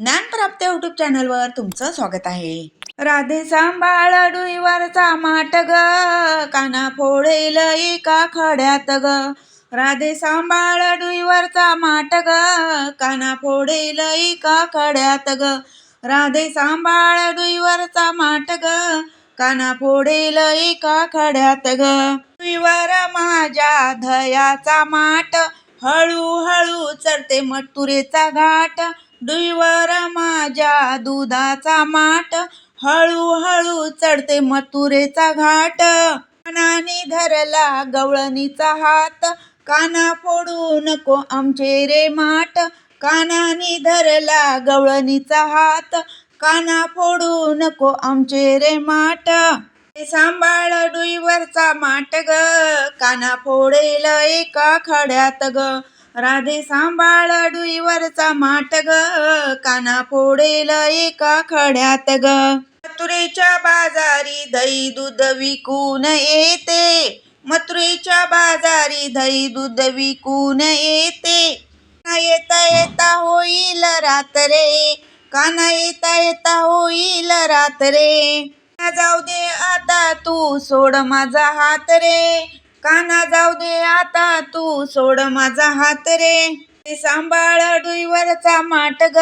ज्ञानप्राप्त YouTube चॅनलवर तुमचं स्वागत आहे. राधे सांभाळ डुईवरचा माट ग. काना फोडेल एका खड्यात ग. राधे सांभाळ डुईवरचा माट ग. काना फोडेल एका खड्यात ग. राधे सांभाळ डुईवरचा माट ग. काना फोडेल एका खड्यात ग. डुईवर माझ्या धयाचा माट हळूहळू चढते मटुरेचा घाट. डुईवर माझ्या दुधाचा माट हळूहळू चढते मथुरेचा घाट. कानाने धरला गवळणीचा हात काना फोडू नको आमचे रे माट कानाने धरला गवळणीचा हात काना फोडू नको आमचे रे माट ते सांभाळ डुईवरचा माट ग काना फोडेल एका खड्यात ग. राधे सांभाळ डुईवरचा माट ग. काना फोडेल एका खड्यात ग. मथुरेच्या बाजारी दही दूध विकून येते. मथुरेच्या बाजारी दही दूध विकून येते. का येता येता होईल रात्रे काना येता येता होईल रात्रे जाऊ दे आता तू सोड माझा हात रे. काना जाऊ दे आता तू सोड माझा हात रे. सांभाळ डुईवरचा माट ग.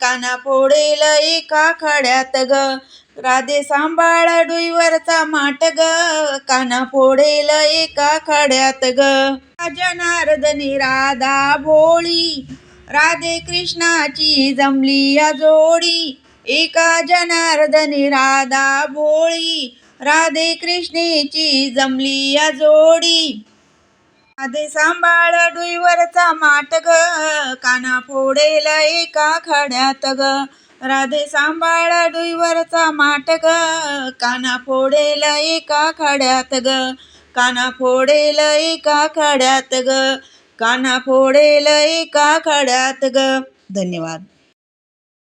काना फोडेल एका खड्यात ग. राधे सांभाळ डुईवरचा माट ग. काना फोडेल एका खड्यात ग. जनार्दनी राधा भोळी. राधे कृष्णाची जमली या जोडी. एका जनार्दनी राधा भोळी. राधे कृष्णेची जमली या जोडी. राधे सांभाळ डुईवरचा माट ग काना फोडेल एका खड्यात ग. राधे सांभाळ डुईवरचा माट ग काना फोडेल एका खड्यात ग. काना फोडेल एका खड्यात ग काना फोडेल एका खड्यात ग. धन्यवाद.